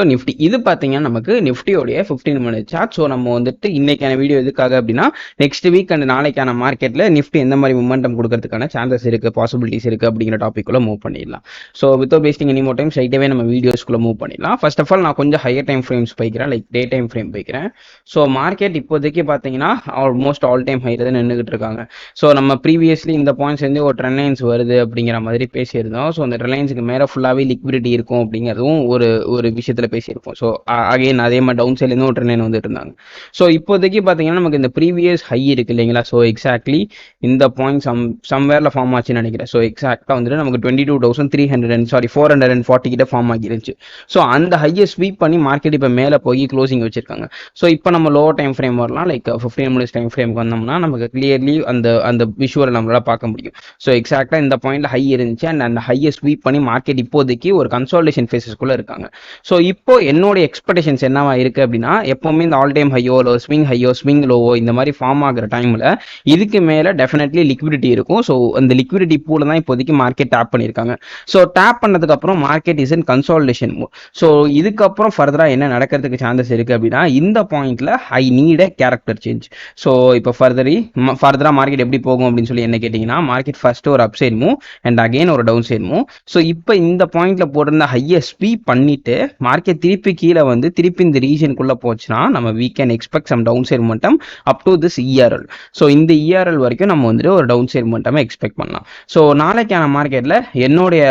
So Nifty இது பார்த்தீங்கன்னா நமக்கு நிஃப்டியோடைய ஃபிஃப்டீன் மினிட் சார்ட் ஸோ நம்ம வந்துட்டு இன்னைக்கான வீடியோ எதுக்காக அப்படின்னா நெக்ஸ்ட் வீக் அண்ட் நாளைக்கான மார்க்கெட்டில் நிஃப்டி எந்த மாதிரி மூமெண்டம் கொடுக்கறதுக்கான சான்சஸ் இருக்குது பாசிபிலிட்டிஸ் இருக்குது அப்படிங்கிற டாப்பிக்குள்ள மூவ் பண்ணிடலாம். So without wasting any more time ஸ்ட்ரைட்டாகவே நம்ம வீடியோஸ்க்குள்ள மூவ் பண்ணிடலாம். ஃபர்ஸ்ட் ஆஃப் ஆல் நான் கொஞ்சம் ஹையர் டைம் ஃப்ரேம்ஸ் போய்க்கிறேன் லைக் டே டைம் ஃப்ரேம் போய்க்கிறேன். ஸோ மார்க்கெட் இப்போதைக்கு பார்த்தீங்கன்னா ஆல்மோஸ்ட் ஆல் டைம் ஹையில் தான் நின்றுக்கிட்டு இருக்காங்க. ஸோ நம்ம ப்ரீவியஸ்லி இந்த பாயிண்ட்ஸ் வந்து ஒரு ட்ரெண்ட் வருது அப்படிங்கிற மாதிரி பேசியிருந்தோம். ஸோ அந்த ட்ரெண்ட் மேலே ஃபுல்லாகவே லிக்விடிட்டி இருக்கும் அப்படிங்கிறதும் ஒரு ஒரு விஷயத்தில் பேசியிருப்போம். ஸோ அகைன் அதே மாதிரி டவுன் சைட்லேருந்து ஒரு ட்ரெயின் வந்துட்டு இருந்தாங்க. ஸோ இப்போதைக்கு பார்த்தீங்கன்னா நமக்கு இந்த ப்ரீவியஸ் ஹை இருக்கு இல்லைங்களா? ஸோ எக்ஸாக்ட்லி இந்த பாயிண்ட் சம் சம்வேரில் ஃபார்ம் ஆச்சுன்னு நினைக்கிறேன். ஸோ எக்ஸாக்டாக வந்துட்டு நமக்கு twenty two thousand three hundred and sorry four hundred and forty கிட்ட ஃபார்ம் ஆகிருந்துச்சு. ஸோ அந்த ஹையை ஸ்வீப் பண்ணி மார்க்கெட் இப்போ மேலே போய் க்ளோசிங் வச்சிருக்காங்க. ஸோ இப்போ நம்ம லோ டைம் ஃப்ரேம் வரலாம். லைக் ஃபிஃப்டீன் மினிட்ஸ் டைம் ஃப்ரேம்க்கு வந்தோம்னா நமக்கு கிளியர்லி அந்த அந்த விஷுவலை நம்மளால பார்க்க முடியும். ஸோ எக்ஸாக்டாக இந்த பாயிண்ட்ல ஹை இருந்துச்சு. அண்ட் அந்த ஹையை ஸ்வீப் பண்ணி மார்க்கெட் இப்போதைக்கு ஒரு கன்சால்டேஷன் ஃபேஸஸ்க்குள்ளே இருக்காங்க. ஸோ இப்போ என்னோட எக்ஸ்பெக்டேஷன்ஸ் என்னவா இருக்கு அப்படின்னா எப்பவுமே இந்த ஆல் டைம் ஹையோ லோ ஸ்விங் ஹையோ ஸ்விங் லோவோ இந்த மாதிரி ஃபார்ம் ஆகிற டைம்ல இதுக்கு மேல டெஃபினெட்லி லிக்விடிட்டி இருக்கும். ஸோ அந்த லிக்விடிட்டி பூல தான் இப்போதைக்கு மார்க்கெட் டேப் பண்ணியிருக்காங்க ஸோ டேப் பண்ணதுக்கு அப்புறம் market is in consolidation so இதுக்கப்புறம் ஃபர்தரா என்ன நடக்கிறதுக்கு சான்சஸ் இருக்கு அப்படின்னா இந்த பாயிண்ட்ல I need a character change so இப்போ ஃபர்தரி ஃபர்தரா மார்க்கெட் எப்படி போகும் அப்படின்னு சொல்லி என்ன கேட்டிங்கன்னா மார்க்கெட் ஃபர்ஸ்ட் ஒரு அப் சைட் மூவ் அண்ட் அகைன் ஒரு டவுன் சைட் மூவ் ஸோ இப்போ இந்த பாயிண்ட்ல போட்டிருந்த ஹையை ஸ்வீப் பண்ணிட்டு மார்க்கெட் மார்க்கெட் திருப்பி கீழே வந்து திருப்பி இந்த ரீஜனுக்குள்ள போச்சுன்னா நம்ம we can expect some down side மட்டும் up to this ERL so இந்த இஆர்எல் வரைக்கும் நம்ம வந்துட்டு ஒரு டவுன் சைட் மட்டமே எக்ஸ்பெக்ட் பண்ணலாம். ஸோ நாளைக்கான மார்க்கெட்டில் என்னுடைய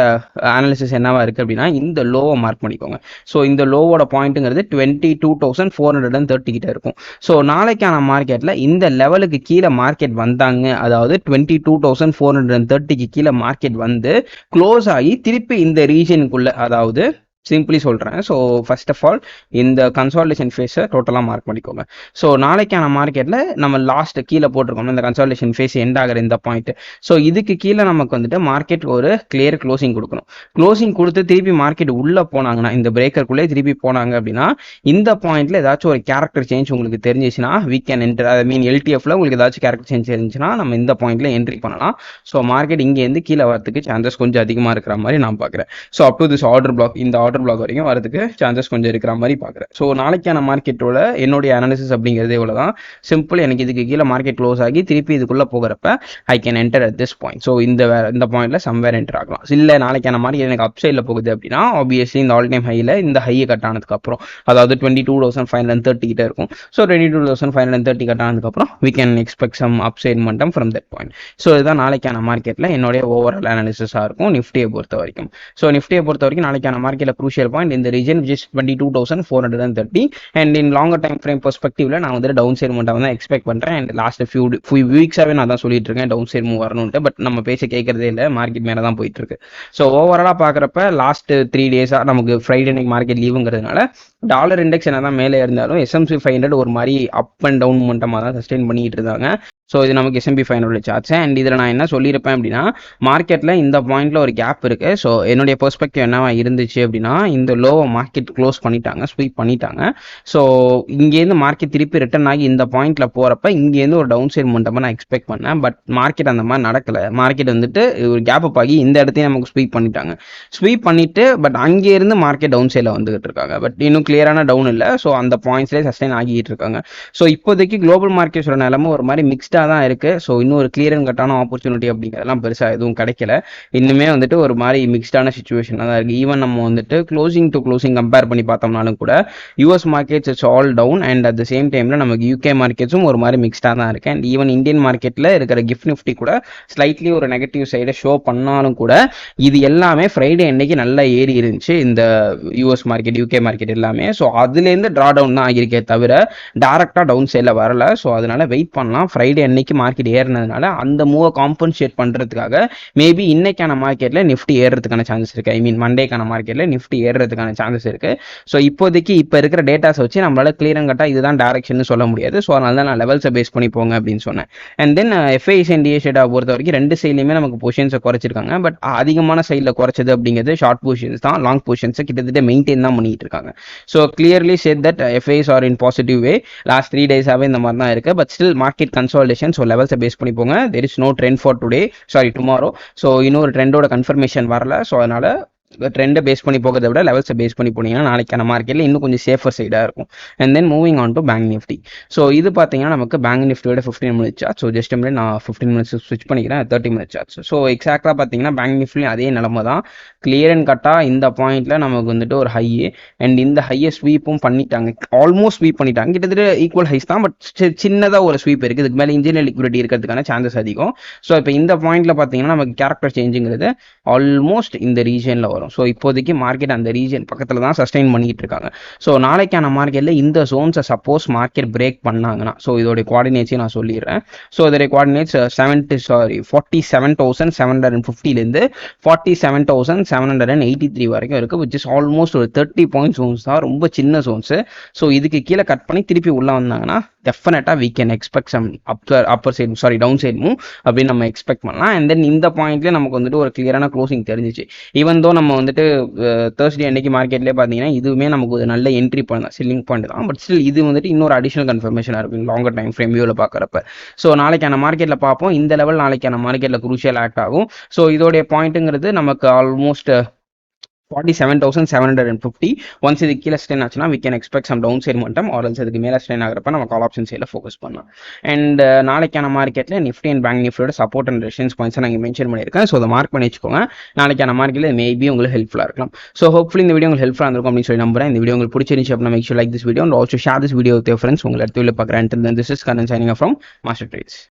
அனாலிசிஸ் என்னவா இருக்கு அப்படின்னா இந்த லோவை மார்க் பண்ணிக்கோங்க. ஸோ இந்த லோவோட பாயிண்ட்டுங்கிறது twenty two thousand four hundred and thirty கிட்ட இருக்கும். ஸோ நாளைக்கான மார்க்கெட்டில் இந்த லெவலுக்கு கீழே மார்க்கெட் வந்தாங்க அதாவது twenty two thousand four hundred and தேர்ட்டிக்கு கீழே மார்க்கெட் வந்து க்ளோஸ் ஆகி திருப்பி இந்த ரீஜனுக்குள்ள அதாவது சிம்பிளி சொல்கிறேன் ஸோ ஃபர்ஸ்ட் ஆஃப் ஆல் இந்த கன்சால்டேஷன் ஃபேஸை டோட்டலாக மார்க் பண்ணிக்கோங்க. ஸோ நாளைக்கான மார்க்கெட்டில் நம்ம லாஸ்ட் கீழே போட்டிருக்கோம் இந்த கன்சால்டேஷன் ஃபேஸ் எண்ட் ஆகிற இந்த பாயிண்ட் ஸோ இதுக்கு கீழே நமக்கு வந்துட்டு மார்க்கெட் ஒரு கிளியர் க்ளோசிங் கொடுக்கணும். க்ளோசிங் கொடுத்து திருப்பி மார்க்கெட் உள்ளே போனாங்கன்னா இந்த பிரேக்கருக்குள்ளே திருப்பி போனாங்க அப்படின்னா இந்த பாயிண்ட்ல ஏதாச்சும் ஒரு கேரக்டர் சேஞ்ச் உங்களுக்கு தெரிஞ்சிச்சுன்னா we can enter I mean எல்டிஎஃப்ல உங்களுக்கு ஏதாச்சும் கேரக்டர் சேஞ்ச் இருந்துச்சுன்னா நம்ம இந்த பாயிண்ட்ல என்ட்ரி பண்ணலாம். ஸோ மார்க்கெட் இங்கேருந்து கீழே வரதுக்கு சான்சஸ் கொஞ்சம் அதிகமாக இருக்கிற மாதிரி நான் பார்க்குறேன். So up to this order block இந்த ஆர்டர் பிளாக் வரைக்கும் வரதுக்கு சான்சஸ் கொஞ்சம் இருக்கிற மாதிரி பார்க்குறேன். ஸோ நாளைக்கான மார்க்கெட்டோட என்னுடைய அனாலிசிஸ் அப்படிங்கிறது இவ்வளோ தான் சிம்பிள் எனக்கு இதுக்கு கீழே மார்க்கெட் க்ளோஸ் ஆகி திருப்பி இதுக்குள்ளே போகிறப்ப I can enter at this point so இந்த வேற இந்த பாயிண்ட்ல சம்வேர் என்டர் ஆகலாம். இல்லை நாளைக்கான மார்க்கெட் எனக்கு அப் சைடில் போகுது அப்படின்னா ஆப்வியஸ்லி இந்த ஆல் டைம் ஹையில் இந்த ஹையை கட் ஆனதுக்கு அப்புறம் அதாவது twenty two thousand five hundred thirty கிட்ட இருக்கும். So twenty two thousand five hundred thirty cut ஆனதுக்கப்புறம் we can expect some up side மட்டும் ஃப்ரம் தட் பாயிண்ட் ஸோ இதுதான் நாளைக்கான மார்க்கெட்டில் என்னுடைய ஓவரால் அனாலிசிஸாக இருக்கும் நிஃப்டியை பொறுத்த வரைக்கும். ஸோ நிஃப்டியை பொறுத்த வரைக்கும் நாளைக்கான மார்க்கெட்டில் க்ரூஷியல் பாயிண்ட் இந்த region which twenty two thousand four hundred and thirty and in longer time frame பெர்ஸ்பெக்டிவ்ல நான் வந்து டவுன் சைட் மட்டும் தான் எக்ஸ்பெக்ட் பண்ணுறேன் அண்ட் லாஸ்ட் ஃபியூ ஃபியூ வீக்ஸாகவே நான் தான் சொல்லிட்டு இருக்கேன் டவுன் சைட் மூவ் வரணும்ட்டு பட் நம்ம பேச கேட்கறதே இல்லை மார்க்கெட் மேலே தான் போயிட்டு இருக்கு. ஸோ ஓவராலாக பார்க்குறப்ப லாஸ்ட் த்ரீ டேஸாக நமக்கு ஃப்ரைடே அன்னைக்கு மார்க்கெட் லீவுங்கிறதுனால டாலர் இண்டெக்ஸ் என்ன தான் மேலே இருந்தாலும் எஸ்எம்சி ஃபைவ் ஹண்ட்ரட் ஒரு மாதிரி அப் அண்ட் டவுன் மூமெண்டமாக தான் சஸ்டெயின் பண்ணிட்டு இருந்தாங்க. ஸோ இது நமக்கு SMB five hundred charts and இதில் நான் என்ன சொல்லியிருப்பேன் அப்படின்னா மார்க்கெட்டில் இந்த பாயிண்ட்டில் ஒரு கேப் இருக்குது ஸோ என்னுடைய பெர்ஸ்பெக்டிவ் என்னவா இருந்துச்சு அப்படின்னா இந்த லோவை மார்க்கெட் க்ளோஸ் பண்ணிட்டாங்க ஸ்வீப் பண்ணிட்டாங்க. ஸோ இங்கேருந்து மார்க்கெட் திருப்பி ரிட்டர்ன் ஆகி இந்த பாயிண்ட்டில் போகிறப்ப இங்கேருந்து ஒரு டவுன் சைட் மட்டும் நான் எக்ஸ்பெக்ட் பண்ணேன். பட் மார்க்கெட் அந்த மாதிரி நடக்கலை. மார்க்கெட் வந்துட்டு ஒரு கேப் அப் ஆகி இந்த இடத்தையும் நமக்கு ஸ்வீப் பண்ணிட்டாங்க. ஸ்வீப் பண்ணிட்டு பட் அங்கேருந்து மார்க்கெட் டவுன் சைடில் வந்துகிட்டு இருக்காங்க. பட் இன்னும் கிளியரான டவுன் இல்லை. ஸோ அந்த பாயிண்ட்ஸ்லேயே சஸ்டைன் ஆகிட்டு இருக்காங்க. ஸோ இப்போதைக்கு குளோபல் மார்க்கெட்ஸோட நிலமை ஒரு மாதிரி மிக்ஸ்டாக தான் இருக்கு. ஸோ இன்னும் ஒரு கிளியர் அண்ட் கட்டான ஆப்பர்ச்சுனிட்டி அப்படிங்கிறதெல்லாம் பெருசாக எதுவும் கிடைக்கல. இன்னுமே வந்துட்டு ஒரு மாதிரி மிக்ஸ்டான சுச்சுவேஷன் தான் இருக்குது ஈவன் நம்ம வந்துட்டு க்ளோசிங் டு க்ளோசிங் கம்பேர் பண்ணி பார்த்தோம்னாலும் கூட US markets it's all down and at the same time நமக்கு யூகே மார்க்கெட்ஸும் ஒரு மாதிரி மிக்ஸ்டாக தான் இருக்குது அண்ட் ஈவன் இந்தியன் மார்க்கெட்டில் இருக்கிற கிஃப்ட் நிஃப்டி கூட ஸ்லைட்லி ஒரு நெகட்டிவ் சைடை ஷோ பண்ணாலும் கூட இது எல்லாமே ஃப்ரைடே அன்னைக்கு நல்லா ஏறி இருந்துச்சு இந்த யூஎஸ் மார்க்கெட் யூகே மார்க்கெட் எல்லாமே. ஸோ அதுலேருந்து ட்ரா டவுன் தான் ஆகியிருக்கே தவிர டேரக்டாக டவுன் சைடில் வரல. ஸோ அதனால வெயிட் பண்ணலாம். ஃப்ரைடே அன்னைக்கு மார்க்கெட் ஏறினதுனால அந்த மூவை காம்பன்சேட் பண்ணுறதுக்காக மேபி இன்னைக்கான மார்க்கெட்டில் நிஃப்டி ஏறுறதுக்கான சான்சஸ் இருக்கு. ஐ மீன் மண்டேக்கான மார்க்கெட்டில் நிஃப்டி ஏறுறதுக்கான சான்சஸ் இருக்குது ஸோ இப்போதைக்கு இப்போ இருக்கிற டேட்டாஸ் வச்சு நம்மளால கிளியரங் கட்டாக இதுதான் டேரக்ஷன் சொல்ல முடியாது. ஸோ அதனால தான் நான் லெவல்ஸை பேஸ் பண்ணி போங்க அப்படின்னு சொன்னேன். அண்ட் தென் எஃப்ஐஎஸ் அண்ட் டிஎஸ்டா பொறுத்த வரைக்கும் ரெண்டு சைட்லையுமே நமக்கு பொசிஷன்ஸை குறைச்சிருக்காங்க. பட் அதிகமான சைடில் குறைச்சது அப்படிங்கிறது ஷார்ட் பொசிஷன்ஸ் தான். லாங் பொசிஷன்ஸை கிட்டத்தட்ட மெயின்டைன் தான் பண்ணிட்டு இருக்காங்க. So clearly said that FIs are in positive way last three டேஸாகவே இந்த மாதிரி தான் இருக்கு. But still market consolidation so லெவல்ஸை base பண்ணி போங்க there is no trend for today sorry tomorrow so இன்னொரு ட்ரெண்டோட கன்ஃபர்மேஷன் வரல. ஸோ அதனால ட்ரெண்டை பேஸ் பண்ணி போகிறத விட லெவல்ஸை பேஸ் பண்ணி போனீங்கன்னா நாளைக்கான மார்க்கெட்டில் இன்னும் கொஞ்சம் சேஃபர் சைடாக இருக்கும். And then moving on to bank Nifty so இது பார்த்தீங்கன்னா நமக்கு பேங்க் நிஃப்டியோட fifteen minutes chart so just minute நான் ஃபிஃப்டின் மினிட்ஸ் ஸ்விட்ச் பண்ணிக்கிறேன். தேர்ட்டி மினிட்ஸ் சார்ஜ் ஸோ எக்ஸாக்டாக பார்த்தீங்கன்னா பேங்க் நிஃப்டிலையும் அதே நிலமை தான். கிளியர் அண்ட் கட்டாக இந்த பாயிண்ட்ல நமக்கு வந்துட்டு ஒரு ஹை அண்ட் இந்த ஹையை ஸ்வீப்பும் பண்ணிட்டாங்க. ஆல்மோஸ்ட் ஸ்வீப் பண்ணிட்டாங்க. கிட்டத்தட்ட ஈக்குவல் ஹைஸ் தான். பட் சின்னதாக ஒரு ஸ்வீப் இருக்குது இதுக்கு மேலே இன்ஜினியர் லிக்விடிட்டி இருக்கிறதுக்கான சான்சஸ் அதிகம். ஸோ இப்போ இந்த பாயிண்ட்ல பார்த்தீங்கன்னா நமக்கு கேரக்டர் சேஞ்சுங்கிறது ஆல்மோஸ்ட் இந்த ரீஜனில் வரும். ஸோ இப்போதைக்கு மார்க்கெட் அந்த ரீஜன் பக்கத்தில் தான் சஸ்டைன் பண்ணிட்டு இருக்காங்க. ஸோ நாளைக்கான மார்க்கெட்டில் இந்த ஜோன்ஸை சப்போஸ் மார்க்கெட் பிரேக் பண்ணாங்கன்னா ஸோ இதோடைய குவாடினேட்ஸையும் நான் சொல்லிடுறேன். ஸோ இதோடைய coordinates seventy sorry forty seven thousand seven hundred and ஃபிஃப்டிலேருந்து forty seven thousand seven hundred and eighty three வரைக்கும் இருக்குது விச் இஸ் ஆல்மோஸ்ட் ஒரு தேர்ட்டி பாயிண்ட் ஜோன்ஸ் தான் ரொம்ப சின்ன ஜோன்ஸு ஸோ இதுக்கு கீழே கட் பண்ணி திருப்பி உள்ளே வந்தாங்கன்னா டெஃபினட்டாக we can expect some upper upper side sorry down side move அப்படின்னு நம்ம எக்ஸ்பெக்ட் பண்ணலாம். அண்ட் தென் இந்த பாயிண்ட்லேயே நமக்கு வந்துட்டு ஒரு கிளியரான க்ளோசிங் தெரிஞ்சிச்சு. ஈவன் தோ நம்ம வந்துட்டு தேர்ஸ்டே அன்னைக்கு மார்க்கெட்லேயே பார்த்தீங்கன்னா இதுவுமே நமக்கு ஒரு நல்ல என்ட்ரி பாயிண்ட் தான் செல்லிங் பாயிண்ட் தான். பட் ஸ்டில் இது வந்துட்டு இன்னொரு அடிஷனல் கன்ஃபர்மேஷனாக இருக்கும் லாங்கர் டைம் ஃப்ரேம் வியூவில் பார்க்குறப்ப ஸோ நாளைக்கான மார்க்கெட்டில் பார்ப்போம் இந்த லெவல் நாளைக்கான மார்க்கெட்டில் குரூஷியல் ஆக்ட் ஆகும். ஸோ இதோடைய பாயிண்ட்டுங்கிறது நமக்கு almost forty seven thousand seven hundred and fifty once இது கீழே ஸ்டெயின் ஆச்சுன்னா we can expect some down side மட்டும் ஆரல்ஸ் அதுக்கு மேலே ஸ்டெயின் ஆகிறப்ப நம்ம கால் ஆப்ஷன் சைடில் ஃபோக்கஸ் பண்ணலாம். அண்ட் uh, நாளைக்கான மார்க்கெட்டில் நிஃப்டி அண்ட் பேங்க் நிஃப்டியோட சப்போர்ட் அண்ட் ரெஷன்ஸ் பாயிண்ட்ஸ் நான் மென்ஷன் பண்ணியிருக்கேன். ஸோ அதை மார்க் பண்ணி வச்சுக்கோங்க. நாளைக்கான மார்க்கெட்டில் மேபி உங்களுக்கு ஹெல்ப்ஃபுல்லாக இருக்கலாம். ஸோ ஹோப்ஃபுல்லி இந்த வீடியோ உங்களுக்கு ஹெல்ப்ஃபுல்லாக இருக்கும் அப்படின்னு சொல்லி நம்புறேன். இந்த வீடியோ உங்களுக்கு பிடிச்சிருந்துச்சு அப்படின்னா make sure like this video and also share this video with friends உங்களை இடத்துல பார்க்குறேன். This is Karan signing from master trades